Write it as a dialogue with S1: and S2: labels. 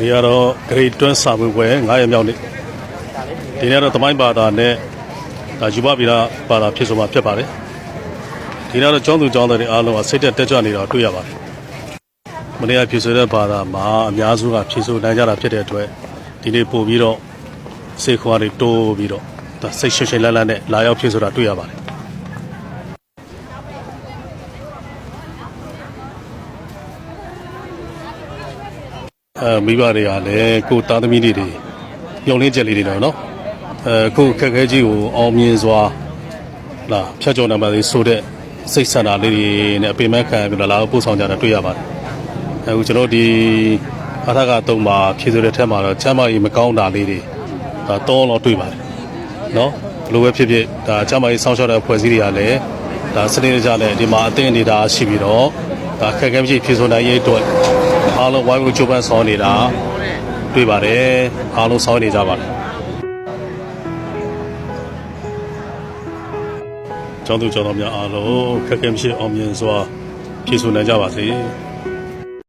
S1: ဒီနေ့ကတော့ grade 1စာမေးပွဲ9ရက်မြောက်နေ့ဒီနေ့ကတော့သမိုင်းဘာသာနဲ့ဒါယူပဗီလာဘာသာဖြစ်ဆိုမှာဖြစ်ပါတယ်ဒီနေ့ကတော့ကျောင်းသူကျောင်းသားတွေအားလုံးကစိတ်တက်တက်ကြွနေတာကိုတွေ့ရပါတယ်မနေ့ကဖြစ်ဆိုတဲ့ဘာသာမှာအများစုကဖြစ်ဆိုနိုင်ကြတာဖြစ်တဲ့အတွက်ဒီနေ့ပို့ပြီးတော့စေခွာတွေတိုးပြီးတော့ဒါစိတ်ရှိရှိလန်းလန်းနဲ့လာရောက်ဖြစ်ဆိုတာတွေ့ရပါတယ် အဲမိဘတွေကလည်းကိုယ်သားသမီးတွေတွေညှော်လင်းချက်လေးတွေတော့နော်အဲခုခက်ခဲကြီးကိုအောင်မြင်စွာလာဖြတ်ကျော်နိုင်ပါသေးဆိုတဲ့စိတ်ဆန္ဒလေးတွေနဲ့အပေမဲ့ခံပြီးတော့လာပို့ဆောင်ကြတာတွေ့ရပါတယ်အခုကျွန်တော်ဒီအထက်ကတော့မှာဖြည့်ဆိုတဲ့ထက်မှာတော့ချမ်းမကြီးမကောင်းတာလေးတွေဒါတောင်းတော့တွေ့ပါတယ်နော်ဘလိုပဲဖြစ်ဖြစ်ဒါချမ်းမကြီးစောင့်ရှောက်တဲ့ဖွဲ့စည်းတွေကလည်းဒါစနေကြနဲ့ဒီမှာအသင်းနေတာရှိပြီးတော့ဒါခက်ခဲမရှိဖြည့်ဆိုနိုင်ရေးအတွက် အားလုံးဝိုင်းဝန်းကြိုးပမ်းဆောင်နေတာတွေ့ပါတယ်အားလုံးဆောင်နေကြပါတယ်ကျောင်းသူကျောင်းသားများအားလုံးခက်ခဲမရှိအောင်မြင်စွာဖြည့်ဆို့နိုင်ကြပါစေ။